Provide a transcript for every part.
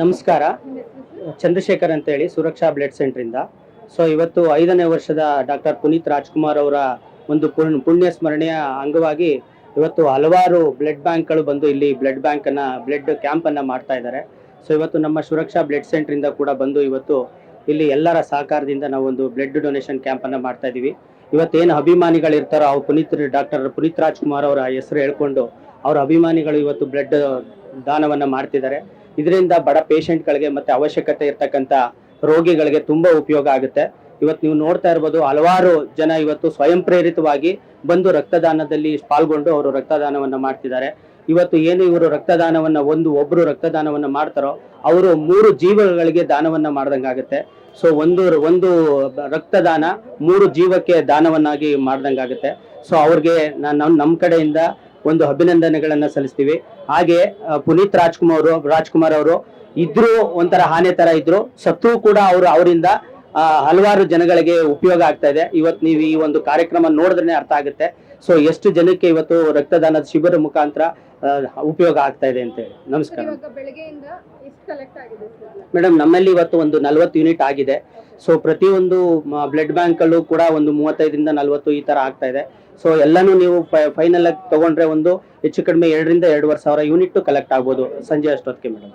ನಮಸ್ಕಾರ. ಚಂದ್ರಶೇಖರ್ ಅಂತ ಹೇಳಿ ಸುರಕ್ಷಾ ಬ್ಲಡ್ ಸೆಂಟ್ರಿಂದ ಸೊ ಇವತ್ತು ಐದನೇ ವರ್ಷದ ಡಾಕ್ಟರ್ ಪುನೀತ್ ರಾಜ್ಕುಮಾರ್ ಅವರ ಒಂದು ಪುಣ್ಯ ಪುಣ್ಯ ಸ್ಮರಣೆಯ ಅಂಗವಾಗಿ ಇವತ್ತು ಹಲವಾರು ಬ್ಲಡ್ ಬ್ಯಾಂಕ್ಗಳು ಬಂದು ಇಲ್ಲಿ ಬ್ಲಡ್ ಬ್ಯಾಂಕ್ ಅನ್ನ, ಬ್ಲಡ್ ಕ್ಯಾಂಪ್ ಅನ್ನ ಮಾಡ್ತಾ ಇದ್ದಾರೆ. ಸೊ ಇವತ್ತು ನಮ್ಮ ಸುರಕ್ಷಾ ಬ್ಲಡ್ ಸೆಂಟ್ರಿಂದ ಕೂಡ ಬಂದು ಇವತ್ತು ಇಲ್ಲಿ ಎಲ್ಲರ ಸಹಕಾರದಿಂದ ನಾವು ಒಂದು ಬ್ಲಡ್ ಡೊನೇಷನ್ ಕ್ಯಾಂಪ್ ಅನ್ನ ಮಾಡ್ತಾ ಇದ್ದೀವಿ ಇವತ್ತೇನು ಅಭಿಮಾನಿಗಳು ಇರ್ತಾರೋ ಅವ್ರು ಪುನೀತ್ ಡಾಕ್ಟರ್ ಪುನೀತ್ ರಾಜ್ಕುಮಾರ್ ಅವರ ಹೆಸರು ಹೇಳ್ಕೊಂಡು ಅವರ ಅಭಿಮಾನಿಗಳು ಇವತ್ತು ಬ್ಲಡ್ ದಾನವನ್ನ ಮಾಡ್ತಿದ್ದಾರೆ. ಇದರಿಂದ ಬಡ ಪೇಷಂಟ್ಗಳಿಗೆ ಮತ್ತೆ ಅವಶ್ಯಕತೆ ಇರ್ತಕ್ಕಂಥ ರೋಗಿಗಳಿಗೆ ತುಂಬಾ ಉಪಯೋಗ ಆಗುತ್ತೆ. ಇವತ್ತು ನೀವು ನೋಡ್ತಾ ಇರ್ಬೋದು ಹಲವಾರು ಜನ ಇವತ್ತು ಸ್ವಯಂ ಪ್ರೇರಿತವಾಗಿ ಬಂದು ರಕ್ತದಾನದಲ್ಲಿ ಪಾಲ್ಗೊಂಡು ಅವರು ರಕ್ತದಾನವನ್ನ ಮಾಡ್ತಿದ್ದಾರೆ. ಇವತ್ತು ಏನು ಇವರು ರಕ್ತದಾನವನ್ನ ಒಂದು ಒಬ್ರು ರಕ್ತದಾನವನ್ನ ಮಾಡ್ತಾರೋ ಅವರು ಮೂರು ಜೀವಗಳಿಗೆ ದಾನವನ್ನ ಮಾಡ್ದಂಗಾಗುತ್ತೆ. ಸೊ ಒಂದು ಒಂದು ರಕ್ತದಾನ ಮೂರು ಜೀವಕ್ಕೆ ದಾನವನ್ನಾಗಿ ಮಾಡ್ದಂಗಾಗುತ್ತೆ. ಸೊ ಅವ್ರಿಗೆ ನಾನು ನಮ್ಮ ಕಡೆಯಿಂದ ಒಂದು ಅಭಿನಂದನೆಗಳನ್ನ ಸಲ್ಲಿಸ್ತೀವಿ. ಹಾಗೆ ಪುನೀತ್ ರಾಜ್ಕುಮಾರ್ ರಾಜ್ಕುಮಾರ್ ಅವರು ಇದ್ರು ಒಂಥರ ಆನೆ ತರ ಇದ್ರು. ಸತ್ರು ಕೂಡ ಅವರು ಅವರಿಂದ ಹಲವಾರು ಜನಗಳಿಗೆ ಉಪಯೋಗ ಆಗ್ತಾ ಇದೆ. ಇವತ್ತು ನೀವು ಈ ಒಂದು ಕಾರ್ಯಕ್ರಮ ನೋಡಿದ್ರೆ ಅರ್ಥ ಆಗುತ್ತೆ. ಸೊ ಎಷ್ಟು ಜನಕ್ಕೆ ಇವತ್ತು ರಕ್ತದಾನದ ಶಿಬಿರ ಮುಖಾಂತರ ಉಪಯೋಗ ಆಗ್ತಾ ಇದೆ ಅಂತ ಹೇಳಿ. ನಮಸ್ಕಾರ. ಮೇಡಮ್ ನಮ್ಮಲ್ಲಿ ಇವತ್ತು ಒಂದು ನಲವತ್ತು ಯೂನಿಟ್ ಆಗಿದೆ. ಸೊ ಪ್ರತಿಯೊಂದು ಬ್ಲಡ್ ಬ್ಯಾಂಕ್ ಅಲ್ಲೂ ಕೂಡ ಒಂದು ಮೂವತ್ತೈದರಿಂದ ನಲವತ್ತು ಈ ತರ ಆಗ್ತಾ ಇದೆ. ಸೊ ಎಲ್ಲಾನು ನೀವು ಫೈನಲ್ ಆಗಿ ತಗೊಂಡ್ರೆ ಒಂದು ಹೆಚ್ಚು ಕಡಿಮೆ ಎರಡರಿಂದ ಎರಡೂವರೆ ಸಾವಿರ ಯೂನಿಟ್ ಕಲೆಕ್ಟ್ ಆಗ್ಬೋದು. ಸಂಜೆ ಅಷ್ಟೊತ್ತಿಗೆ ಮೇಡಮ್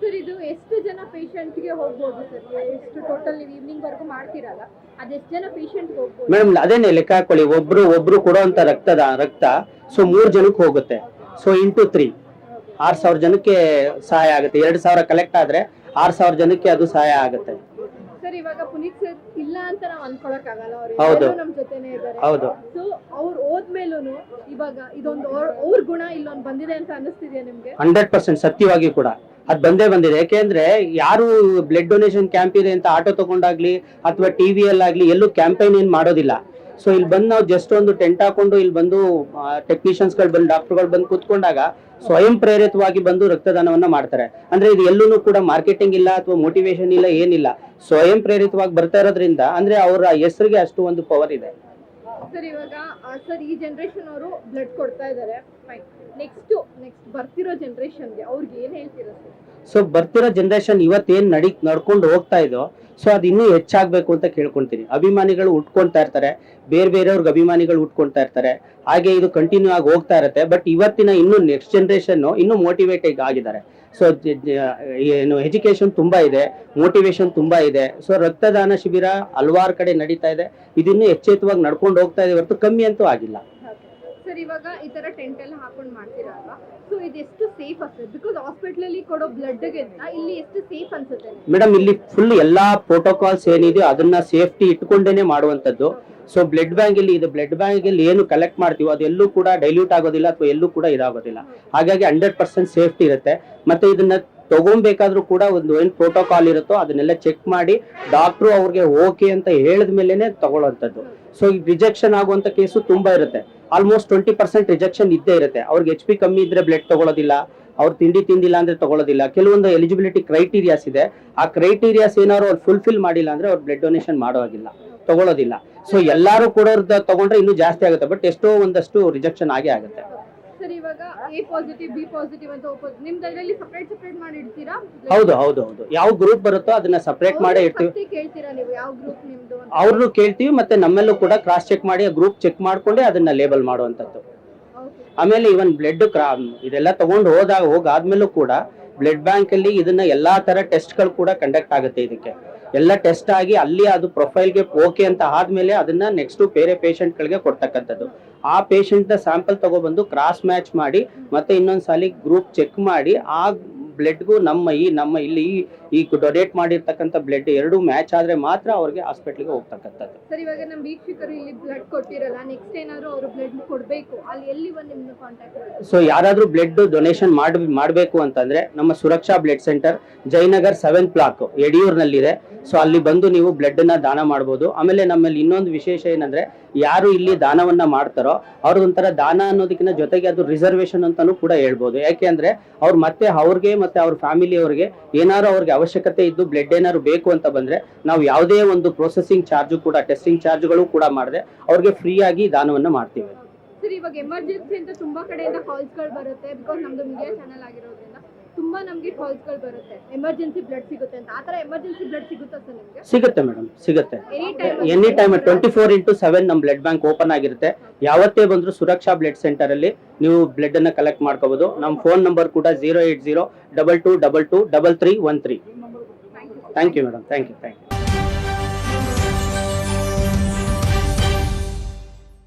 ಸರ್ ಇದು ಎಷ್ಟು ಜನ ಪೇಷಂಟ್ಗೆ ಹೋಗ್ಬೋದು ಸರ್? ಎಷ್ಟು ಟೋಟಲ್ ನೀವು ಈವ್ನಿಂಗ್ ವರೆಗೂ ಮಾಡ್ತೀರಲ್ಲ ಅದೆಷ್ಟು ಜನ ಪೇಷಂಟ್ ಹೋಗ್ಬೋದು? ಮೇಡಮ್ ಅದೇನೆ ಲೆಕ್ಕ ಹಾಕೊಳ್ಳಿ. ಒಬ್ರು ಒಬ್ರು ಕೊಡುವಂತ ರಕ್ತದ ರಕ್ತ ಸೊ ಮೂರ್ ಜನಕ್ಕೆ ಹೋಗುತ್ತೆ. ಸೊ ಇಂಟು ತ್ರೀ ಆರ್ ಸಾವಿರ ಜನಕ್ಕೆ ಸಹಾಯ ಆಗುತ್ತೆ. ಎರಡು ಸಾವಿರ ಕಲೆಕ್ಟ್ ಆದ್ರೆ ಆರ್ ಸಾವಿರ ಜನಕ್ಕೆ ಅದು ಸಹಾಯ ಆಗುತ್ತೆ. ಸರ್ ಇವಾಗ ಪುನೀತ್ ಸರ್ ಇಲ್ಲ ಅಂತ ನಾವು ಅನ್ಕೊಳಕ್ ಆಗಲ್ಲ ಹೌದು. ಅವ್ರು ನಮ್ ಜೊತೆನೆ ಇದ್ದಾರೆ. ಹೌದು. ಸೊ ಅವ್ರು ಹೋದ್ಮೇಲೂ ಇವಾಗ ಇದೊಂದು ಅವ್ರ ಅವ್ರ ಗುಣ ಇಲ್ಲೊಂದು ಬಂದಿದೆ ಅಂತ ಅನಿಸ್ತಿದ್ಯಾ ನಿಮ್ಗೆ? ಹಂಡ್ರೆಡ್ ಪರ್ಸೆಂಟ್ ಸತ್ಯವಾಗಿ ಕೂಡ. ಅದ್ ಬಂದೇ ಬಂದಿದೆ. ಯಾಕೆಂದ್ರೆ ಯಾರು ಬ್ಲಡ್ ಡೊನೇಷನ್ ಕ್ಯಾಂಪ್ ಇದೆ ಅಂತ ಆಟೋ ತಗೊಂಡಾಗ್ಲಿ ಅಥವಾ ಟಿವಿಯಲ್ಲಾಗ್ಲಿ ಎಲ್ಲೂ ಕ್ಯಾಂಪೈನ್ ಏನ್ ಮಾಡೋದಿಲ್ಲ. ಸೊ ಇಲ್ಲಿ ಬಂದು ನಾವು ಜಸ್ಟ್ ಒಂದು ಟೆಂಟ್ ಹಾಕೊಂಡು ಇಲ್ಲಿ ಬಂದು ಟೆಕ್ನಿಷಿಯನ್ಸ್ಗಳು ಬಂದು ಡಾಕ್ಟರ್ಗಳು ಬಂದು ಕೂತ್ಕೊಂಡಾಗ ಸ್ವಯಂ ಪ್ರೇರಿತವಾಗಿ ಬಂದು ರಕ್ತದಾನವನ್ನ ಮಾಡ್ತಾರೆ. ಅಂದ್ರೆ ಇದು ಎಲ್ಲೂ ಕೂಡ ಮಾರ್ಕೆಟಿಂಗ್ ಇಲ್ಲ ಅಥವಾ ಮೋಟಿವೇಶನ್ ಇಲ್ಲ, ಏನಿಲ್ಲ. ಸ್ವಯಂ ಪ್ರೇರಿತವಾಗಿ ಬರ್ತಾ ಇರೋದ್ರಿಂದ ಅಂದ್ರೆ ಅವರ ಹೆಸರಿಗೆ ಅಷ್ಟು ಒಂದು ಪವರ್ ಇದೆ. ಸರ್, ಇವಾಗ ಸರ್, ಈ ಜನರೇಷನ್ ಅವರು ಬ್ಲಡ್ ಕೊಡ್ತಾ ಇದ್ದಾರೆ ನೆಕ್ಸ್ಟ್ ನೆಕ್ಸ್ಟ್ ಬರ್ತಿರೋ ಜನರೇಷನ್ಗೆ ಅವ್ರಿಗೆ ಏನ್ ಹೇಳ್ತೀರಾ ಸೊ ಬರ್ತಿರೋ ಜನರೇಷನ್ ಇವತ್ತೇನ್ ನಡಿ, ನಡ್ಕೊಂಡು ಹೋಗ್ತಾ ಇದೋ ಸೊ ಅದು ಇನ್ನೂ ಹೆಚ್ಚಾಗ್ಬೇಕು ಅಂತ ಕೇಳ್ಕೊಂತೀನಿ ಅಭಿಮಾನಿಗಳು ಉಟ್ಕೊಂತಾ ಇರ್ತಾರೆ. ಬೇರೆ ಬೇರೆಯವ್ರಿಗೆ ಅಭಿಮಾನಿಗಳು ಉಟ್ಕೊಂತಾ ಇರ್ತಾರೆ. ಹಾಗೆ ಇದು ಕಂಟಿನ್ಯೂ ಆಗಿ ಹೋಗ್ತಾ ಇರುತ್ತೆ. ಬಟ್ ಇವತ್ತಿನ ಇನ್ನು ನೆಕ್ಸ್ಟ್ ಜನರೇಷನ್ ಇನ್ನೂ ಮೋಟಿವೇಟೆಡ್ ಆಗಿದ್ದಾರೆ. ಸೊ ಏನು ಎಜುಕೇಶನ್ ತುಂಬಾ ಇದೆ. ಮೋಟಿವೇಶನ್ ತುಂಬಾ ಇದೆ. ಸೊ ರಕ್ತದಾನ ಶಿಬಿರ ಹಲವಾರು ಕಡೆ ನಡೀತಾ ಇದೆ. ಇದನ್ನು ಎಚ್ಚೆತ್ತವಾಗಿ ನಡ್ಕೊಂಡು ಹೋಗ್ತಾ ಇದೆ ಹೊರತು ಕಮ್ಮಿ ಅಂತೂ ಆಗಿಲ್ಲ. ಸರ್ ಇವಾಗ ಈ ತರ ಟೆಂಟ್ ಎಲ್ಲ ಹಾಕೊಂಡು ಮಾಡ್ತೀರಾ ಅಲ್ವಾ ಇದು ಎಷ್ಟು ಸೇಫ್ ಅನ್ಸುತ್ತೆ? ಬಿಕಾಸ್ ಹಾಸ್ಪಿಟಲ್ ಅಲ್ಲಿ ಕೊಡೋ ಬ್ಲಡ್ ಇಲ್ಲಿ ಎಷ್ಟು ಸೇಫ್ ಅನ್ಸುತ್ತೆ? ಮೇಡಮ್ ಇಲ್ಲಿ ಫುಲ್ ಎಲ್ಲಾ ಪ್ರೋಟೋಕಾಲ್ಸ್ ಏನಿದೆಯೋ ಅದನ್ನ ಸೇಫ್ಟಿ ಇಟ್ಕೊಂಡೇನೆ ಮಾಡುವಂತದ್ದು ಸೊ ಬ್ಲಡ್ ಬ್ಯಾಂಕ್ ಇಲ್ಲಿ ಇದು ಬ್ಲಡ್ ಬ್ಯಾಂಕ್ ಇಲ್ಲಿ ಏನು ಕಲೆಕ್ಟ್ ಮಾಡ್ತೀವೋ ಅದೆಲ್ಲೂ ಕೂಡ ಡೈಲ್ಯೂಟ್ ಆಗೋದಿಲ್ಲ ಅಥವಾ ಎಲ್ಲೂ ಕೂಡ ಇದಾಗೋದಿಲ್ಲ. ಹಾಗಾಗಿ ಹಂಡ್ರೆಡ್ ಪರ್ಸೆಂಟ್ ಸೇಫ್ಟಿ ಇರುತ್ತೆ. ಮತ್ತೆ ಇದನ್ನ ತಗೊಬೇಕಾದ್ರೂ ಕೂಡ ಒಂದು ಏನ್ ಪ್ರೋಟೋಕಾಲ್ ಇರುತ್ತೋ ಅದನ್ನೆಲ್ಲ ಚೆಕ್ ಮಾಡಿ ಡಾಕ್ಟ್ರು ಅವ್ರಿಗೆ ಓಕೆ ಅಂತ ಹೇಳಿದ ಮೇಲೆನೆ ತಗೊಳ್ಳೋಂಥದ್ದು. ಸೊ ಈ ರಿಜೆಕ್ಷನ್ ಆಗುವಂತ ಕೇಸು ತುಂಬಾ ಇರುತ್ತೆ. ಆಲ್ಮೋಸ್ಟ್ ಟ್ವೆಂಟಿ ಪರ್ಸೆಂಟ್ ರಿಜೆಕ್ಷನ್ ಇದ್ದೇ ಇರುತ್ತೆ. ಅವ್ರಿಗೆ ಎಚ್ ಪಿ ಕಮ್ಮಿ ಇದ್ರೆ ಬ್ಲಡ್ ತಗೊಳ್ಳೋದಿಲ್ಲ, ಅವ್ರು ತಿಂಡಿ ತಿಂದಿಲ್ಲ ಅಂದ್ರೆ ತಗೊಳ್ಳೋದಿಲ್ಲ. ಕೆಲವೊಂದು ಎಲಿಜಿಬಿಲಿಟಿ ಕ್ರೈಟೀರಿಯಾಸ್ ಇದೆ. ಆ ಕ್ರೈಟೀರಿಯಾಸ್ ಏನಾದ್ರು ಅವ್ರು ಫುಲ್ಫಿಲ್ ಮಾಡಿಲ್ಲ ಅಂದ್ರೆ ಅವ್ರು ಬ್ಲಡ್ ಡೊನೇಷನ್ ಮಾಡೋದಿಲ್ಲ ತಗೊಳ್ಳೋದಿಲ್ಲ. ಸೊ ಎಲ್ಲರೂ ಕೊಡೋರ್ದ ತಗೊಂಡ್ರೆ ಇನ್ನೂ ಜಾಸ್ತಿ ಆಗುತ್ತೆ. ಬಟ್ ಎಷ್ಟೋ ಒಂದಷ್ಟು ರಿಜೆಕ್ಷನ್ ಆಗೇ ಆಗುತ್ತೆ. ಸರ್ ಇವಾಗ ಎ ಪಾಸಿಟಿವ್ ಬಿ ಪಾಸಿಟಿವ್ ಅಂತ ಓಪೋ ನಿಮ್ದು ಅದರಲ್ಲಿ ಸಪ್ರೇಟ್ ಸಪ್ರೇಟ್ ಮಾಡಿ ಇಡ್ತೀರಾ ಹೌದು ಹೌದು ಹೌದು. ಯಾವ ಗ್ರೂಪ್ ಬರುತ್ತೋ ಅದನ್ನ ಸಪರೇಟ್ ಮಾಡೇ ಇಡ್ತೀವಿ. ಫಸ್ಟೇ ಕೇಳ್ತೀರಾ ನೀವು ಯಾವ ಗ್ರೂಪ್ ನಿಮ್ದು ಅಂತ? ಅವ್ರನ್ನು ಕೇಳ್ತೀವಿ ಮತ್ತೆ ನಮ್ಮಲ್ಲೂ ಕೂಡ ಕ್ರಾಸ್ ಚೆಕ್ ಮಾಡಿ ಗ್ರೂಪ್ ಚೆಕ್ ಮಾಡ್ಕೊಂಡೆ ಅದನ್ನ ಲೇಬಲ್ ಮಾಡುವಂಥದ್ದು. ಆಮೇಲೆ ಇವನ್ ಬ್ಲಡ್ ಇದೆಲ್ಲ ತಗೊಂಡು ಹೋದಾಗ ಹೋಗಾದ್ಮೇಲೂ ಕೂಡ ಬ್ಲಡ್ ಬ್ಯಾಂಕ್ ಅಲ್ಲಿ ಇದನ್ನ ಎಲ್ಲಾ ತರ ಟೆಸ್ಟ್ಗಳು ಕೂಡ ಕಂಡಕ್ಟ್ ಆಗುತ್ತೆ ಇದಕ್ಕೆ. ಎಲ್ಲ ಟೆಸ್ಟ್ ಆಗಿ ಅಲ್ಲಿ ಅದು ಪ್ರೊಫೈಲ್ಗೆ ಓಕೆ ಅಂತ ಆದ್ಮೇಲೆ ಅದನ್ನ ನೆಕ್ಸ್ಟ್ ಬೇರೆ patient ಗಳಿಗೆ ಕೊಡ್ತಕ್ಕಂಥದ್ದು. ಆ ಪೇಷಂಟ್ ಸ್ಯಾಂಪಲ್ ತಗೊಬಂದು ಕ್ರಾಸ್ ಮ್ಯಾಚ್ ಮಾಡಿ, ಮತ್ತೆ ಇನ್ನೊಂದ್ಸಲಿ ಗ್ರೂಪ್ ಚೆಕ್ ಮಾಡಿ, ಆ ಬ್ಲಡ್ಗೂ ನಮ್ಮ ಈ, ನಮ್ಮ ಇಲ್ಲಿ ಈ- ಡೊನೇಟ್ ಮಾಡಿರ್ತಕ್ಕಂಥ ಬ್ಲಡ್ ಎರಡು ಮ್ಯಾಚ್ ಆದ್ರೆ ಮಾತ್ರ ಅವ್ರಿಗೆ ಹಾಸ್ಪಿಟ್ಲಿಗೆ ಹೋಗ್ತಕ್ಕಂಥದ್ದು. ಸರ್ ಇವಾಗ ನಮ್ಮ ವೀಕ್ಷಕರು ಇಲ್ಲಿ ಬ್ಲಡ್ ಕೊಟ್ಟಿರಲ್ಲ ನೆಕ್ಸ್ಟ್ ಏನಾದರೂ ಅವರು ಬ್ಲಡ್ ಕೊಡ್ಬೇಕು ಅಲ್ಲಿ ಎಲ್ಲಿ ಬಂದು ನಿಮ್ಮನ್ನು ಕಾಂಟ್ಯಾಕ್ಟ್ ಸೊ ಯಾರಾದ್ರೂ ಬ್ಲಡ್ ಡೊನೇಷನ್ ಮಾಡ್ ಮಾಡಬೇಕು ಅಂತಂದ್ರೆ ನಮ್ಮ Suraksha blood centre Jayanagar seven block ಯಡಿಯೂರಿನಲ್ಲಿದೆ. So ಅಲ್ಲಿ ಬಂದು ನೀವು ಬ್ಲಡ್ನ ದಾನ ಮಾಡ್ಬೋದು. ಆಮೇಲೆ ನಮ್ಮಲ್ಲಿ ಇನ್ನೊಂದು ವಿಶೇಷ ಏನಂದ್ರೆ ಯಾರು ಇಲ್ಲಿ ದಾನವನ್ನ ಮಾಡ್ತಾರೋ ಅವ್ರದೊಂಥರ ದಾನ ಅನ್ನೋದಕ್ಕಿಂತ ಜೊತೆಗೆ ಅದು ರಿಸರ್ವೇಶನ್ ಅಂತಾನೂ ಕೂಡ ಹೇಳ್ಬೋದು. ಯಾಕೆ ಅಂದ್ರೆ ಅವ್ರು ಮತ್ತೆ ಅವ್ರಿಗೆ ಮತ್ತೆ ಅವ್ರ ಫ್ಯಾಮಿಲಿ ಅವ್ರಿಗೆ ಏನಾದ್ರು ಅವ್ರಿಗೆ ಅವಶ್ಯಕತೆ ಇದ್ದು ಬ್ಲಡ್ ಏನಾದ್ರು ಬೇಕು ಅಂತ ಬಂದ್ರೆ ನಾವು ಯಾವುದೇ ಒಂದು ಪ್ರೊಸೆಸಿಂಗ್ ಚಾರ್ಜು ಕೂಡ ಟೆಸ್ಟಿಂಗ್ ಚಾರ್ಜ್ಗಳು ಕೂಡ ಮಾಡದೆ ಅವ್ರಿಗೆ ಫ್ರೀ ಆಗಿ ದಾನವನ್ನು ಮಾಡ್ತೀವಿ. ಸರ್ ಇವಾಗ ಎಮರ್ಜೆನ್ಸಿ ಅಂತ ತುಂಬಾ ಕಡೆಯಿಂದ ಕಾಲ್ಸ್ಗಳು ಬರುತ್ತೆ ಬಿಕಾಸ್ ನಮ್ದು ಮೀಡಿಯಾ ಚಾನಲ್ ಆಗಿರೋದ್ರಿಂದ. ತುಂಬಾ ನಮ್ಗೆ ಕಾಲ್ಸ್ಗಳು ಬರುತ್ತೆ. ಎಮರ್ಜೆನ್ಸಿ ಬ್ಲಡ್ ಸಿಗುತ್ತೆ ಅಂತ. ಆತರ ಎಮರ್ಜೆನ್ಸಿ ಬ್ಲಡ್ ಸಿಗುತ್ತಾ ಸರ್ ನಿಮಗೆ? ಸಿಗುತ್ತೆ ಮೇಡಮ್ ಸಿಗುತ್ತೆ. Any time any time twenty four into seven ನಮ್ಮ ಬ್ಲಡ್ ಬ್ಯಾಂಕ್ ಓಪನ್ ಆಗಿರುತ್ತೆ. ಯಾವತ್ತೇ ಬಂದರೂ ಸುರಕ್ಷಾ ಬ್ಲಡ್ ಸೆಂಟರ್ ಅಲ್ಲಿ ನೀವು ಬ್ಲಡ್ ಅನ್ನ ಕಲೆಕ್ಟ್ ಮಾಡ್ಕೋಬಹುದು ನಮ್ಮ ಫೋನ್ ನಂಬರ್ ಕೂಡ zero eight zero double two double two double three one three thank you madam thank you thank you